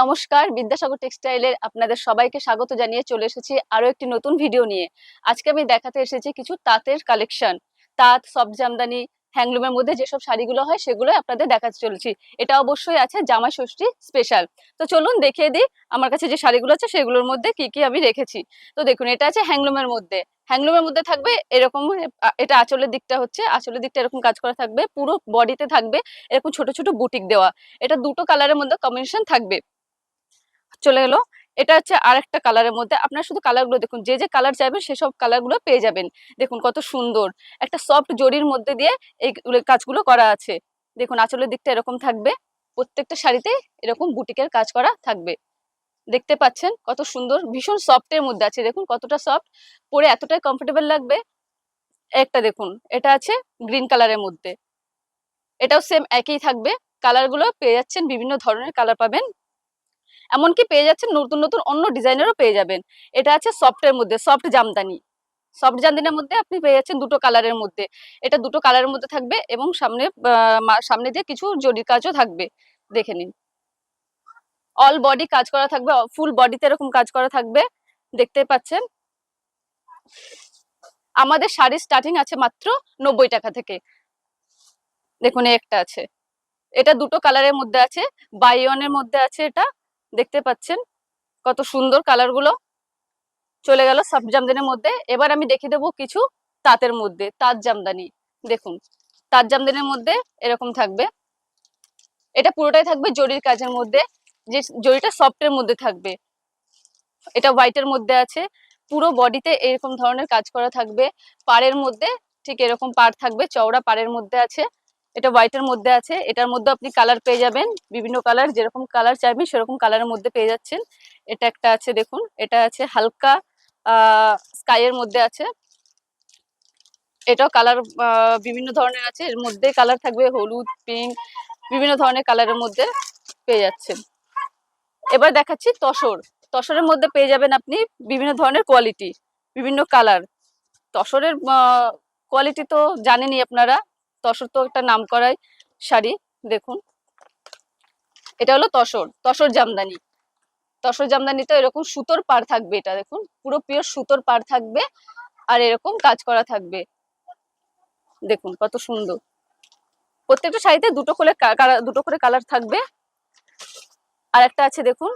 নমস্কার, বিদ্যাসাগর টেক্সটাইলের আপনাদের সবাইকে স্বাগত জানিয়ে চলে এসেছি আরও একটি নতুন ভিডিও নিয়ে। আজকে আমি দেখাতে এসেছি কিছু তাঁতের কালেকশন। তাঁত, সব জামদানি, হ্যাংলুমের মধ্যে যেসব শাড়িগুলো হয় সেগুলো আপনাদের দেখাতে চলেছি। এটা অবশ্যই আছে জামাই ষষ্ঠী স্পেশাল তো চলুন দেখিয়ে দিই আমার কাছে যে শাড়িগুলো আছে সেগুলোর মধ্যে কি কি আমি রেখেছি। তো দেখুন, এটা আছে হ্যাংলুমের মধ্যে। হ্যাংলুমের মধ্যে থাকবে এরকম, এটা আঁচলের দিকটা হচ্ছে, আঁচলের দিকটা এরকম কাজ করা থাকবে, পুরো বডিতে থাকবে এরকম ছোট ছোট বুটিক দেওয়া। এটা দুটো কালারের মধ্যে কম্বিনেশন থাকবে। চলে এলো। এটা হচ্ছে আর একটা কালারের মধ্যে। আপনারা শুধু কালারগুলো দেখুন। যে যে কালার চাইবেন, সেসব কালারগুলো পেয়ে যাবেন। দেখুন কত সুন্দর। একটা সফট জরির মধ্যে দিয়ে এই কাজগুলো করা আছে। দেখুন, আঁচলের দিকটা এরকম থাকবে। প্রত্যেকটা শাড়িতে এরকম বুটিকের কাজ করা থাকবে। দেখতে পাচ্ছেন কত সুন্দর। ভীষণ সফটের মধ্যে আছে। দেখুন কতটা সফট পরে এতটাই কমফোর্টেবল লাগবে। একটা দেখুন, এটা আছে গ্রিন কালারের মধ্যে। এটাও সেম একই থাকবে। কালারগুলো পেয়ে যাচ্ছেন। বিভিন্ন ধরনের কালার পাবেন। এমনকি পেয়ে যাচ্ছেন নতুন নতুন অন্য ডিজাইনেরও পেয়ে যাবেন। এটা আছে সফটের মধ্যে, সফট জামদানি। সফট জামদানির মধ্যে আপনি পেয়ে যাচ্ছেন দুটো কালারের মধ্যে। এটা দুটো কালারের মধ্যে থাকবে এবং সামনে সামনে দিয়ে কিছু জরির কাজও থাকবে। দেখে নিন। অল বডি কাজ করা থাকবে ফুল বডিতে এরকম কাজ করা থাকবে। দেখতে পাচ্ছেন? আমাদের শাড়ি স্টার্টিং আছে মাত্র নব্বই টাকা থেকে। দেখুন একটা আছে। এটা দুটো কালারের মধ্যে আছে। বাই ওয়ানের মধ্যে আছে এটা। দেখতে পাচ্ছেন? কত সুন্দর কালারগুলো চলে গেল সব জামদানির মধ্যে। এবার আমি দেখে দেবো কিছু তাঁতের মধ্যে, তাঁত জামদানি। দেখুন, তাঁত জামদানির মধ্যে এরকম থাকবে। এটা পুরোটাই থাকবে জরির কাজের মধ্যে। যে জরিটা সফটের মধ্যে থাকবে, এটা হোয়াইটের মধ্যে আছে। পুরো বডিতে এরকম ধরনের কাজ করা থাকবে। পাড়ের মধ্যে ঠিক এরকম পাড় থাকবে, চওড়া পাড়ের মধ্যে আছে। এটা হোয়াইটের মধ্যে আছে। এটার মধ্যে আপনি কালার পেয়ে যাবেন। বিভিন্ন কালার যেরকম কালার চাইবেন সেরকম কালারের মধ্যে পেয়ে যাচ্ছেন। এটা একটা আছে, দেখুন। এটা আছে হালকা স্কাইয়ের মধ্যে আছে। এটাও কালার বিভিন্ন ধরনের আছে। এর মধ্যে কালার থাকবে হলুদ পিঙ্ক বিভিন্ন ধরনের কালারের মধ্যে পেয়ে যাচ্ছেন। এবার দেখাচ্ছি তসর। তসরের মধ্যে পেয়ে যাবেন আপনি বিভিন্ন ধরনের কোয়ালিটি বিভিন্ন কালার তসরের কোয়ালিটি তো জানেনই আপনারা। তসর তো একটা নাম করাই শাড়ি, দেখুন। এটা হলো তসর তসর জামদানি। তসর জামদানিতে এরকম সুতোর পার থাকবে এটা, দেখুন। পুরো পিওর সুতোর পার থাকবে আর এরকম কাজ করা থাকবে। দেখুন কত সুন্দর। প্রত্যেকটা শাড়িতে দুটো করে দুটো করে কালার থাকবে। আর একটা আছে, দেখুন,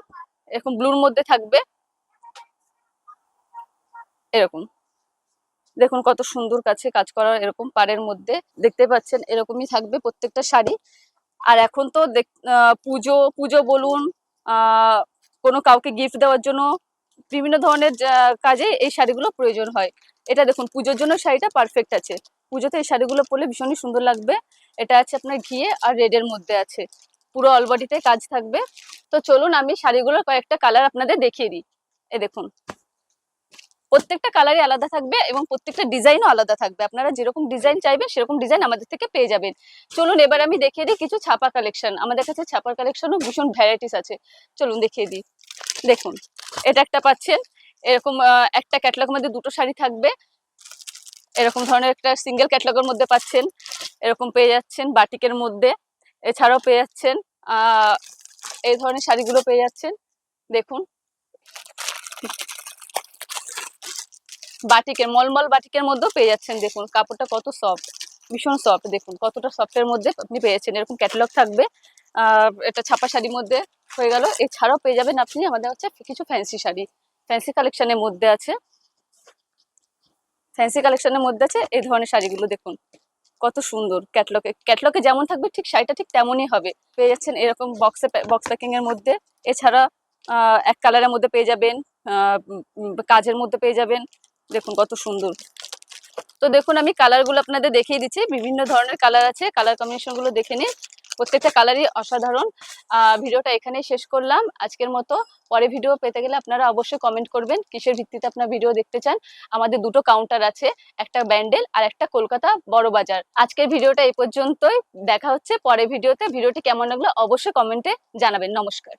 এরকম ব্লুর মধ্যে থাকবে। এরকম। দেখুন কত সুন্দর কাছে কাজ করা এরকম পাড়ের মধ্যে। দেখতে পাচ্ছেন, এরকমই থাকবে প্রত্যেকটা শাড়ি। আর এখন তো দেখ- পুজো পুজো বলুন কোনো কাউকে গিফট দেওয়ার জন্য বিভিন্ন ধরনের কাজে এই শাড়িগুলো প্রয়োজন হয়। এটা দেখুন, পুজোর জন্য শাড়িটা পারফেক্ট আছে। পুজোতে এই শাড়িগুলো পরলে ভীষণই সুন্দর লাগবে। এটা আছে আপনার ঘিয়ে আর রেডের মধ্যে আছে। পুরো অলবডিতে কাজ থাকবে। তো চলুন আমি শাড়িগুলোর কয়েকটা কালার আপনাদের দেখিয়ে দিই। এ দেখুন প্রত্যেকটা কালারই আলাদা থাকবে এবং প্রত্যেকটা ডিজাইনও আলাদা থাকবে। আপনারা যেরকম ডিজাইন চাইবেন, সেরকম ডিজাইন আমাদের থেকে পেয়ে যাবেন। চলুন এবার আমি দেখিয়ে দিই কিছু ছাপা কালেকশন আমাদের কাছে ছাপার কালেকশনও ভীষণ ভ্যারাইটিস আছে। চলুন দেখিয়ে দিই। দেখুন, এটা একটা পাচ্ছেন। এরকম একটা ক্যাটলগের মধ্যে দুটো শাড়ি থাকবে। এরকম ধরনের একটা সিঙ্গেল ক্যাটলগের মধ্যে পাচ্ছেন। এরকম পেয়ে যাচ্ছেন বাটিকের মধ্যে। এছাড়াও পেয়ে যাচ্ছেন এই ধরনের শাড়িগুলো পেয়ে যাচ্ছেন। দেখুন বাটিকের, মলমল বাটিকের মধ্যেও পেয়ে যাচ্ছেন। দেখুন, কাপড়টা কত সফট ভীষণ সফট দেখুন, কতটা সফটের মধ্যে আপনি পেয়েছেন। এরকম ক্যাটালগ থাকবে। এটা ছাপা শাড়ির মধ্যে হয়ে গেল। এছাড়াও পেয়ে যাবেন আপনি আমাদের হচ্ছে কিছু ফ্যান্সি শাড়ি। ফ্যান্সি কালেকশনের মধ্যে আছে। ফ্যান্সি কালেকশনের মধ্যে আছে এই ধরনের শাড়িগুলো, দেখুন। কত সুন্দর ক্যাটলকে ক্যাটলকে যেমন থাকবে ঠিক শাড়িটা ঠিক তেমনই হবে। পেয়ে যাচ্ছেন এরকম বক্সে বক্স প্যাকিং এর মধ্যে। এছাড়া এক কালারের মধ্যে পেয়ে যাবেন কাজের মধ্যে পেয়ে যাবেন। দেখুন কত সুন্দর। তো দেখুন আমি কালারগুলো আপনাদের দেখিয়ে দিচ্ছি। বিভিন্ন ধরনের কালার আছে। কালার কম্বিনেশনগুলো দেখে নিন। প্রত্যেকটা কালারই অসাধারণ। ভিডিওটা এখানেই শেষ করলাম। আজকের মতো পরে ভিডিও পেতে গেলে আপনারা অবশ্যই কমেন্ট করবেন। কিসের ভিত্তিতে আপনার ভিডিও দেখতে চান? আমাদের দুটো কাউন্টার আছে। একটা ব্যান্ডেল আর একটা কলকাতা বড় বাজার। আজকের ভিডিওটা এই পর্যন্তই। দেখা হচ্ছে পরে ভিডিওতে ভিডিওটি কেমন লাগল অবশ্যই কমেন্টে জানাবেন। নমস্কার।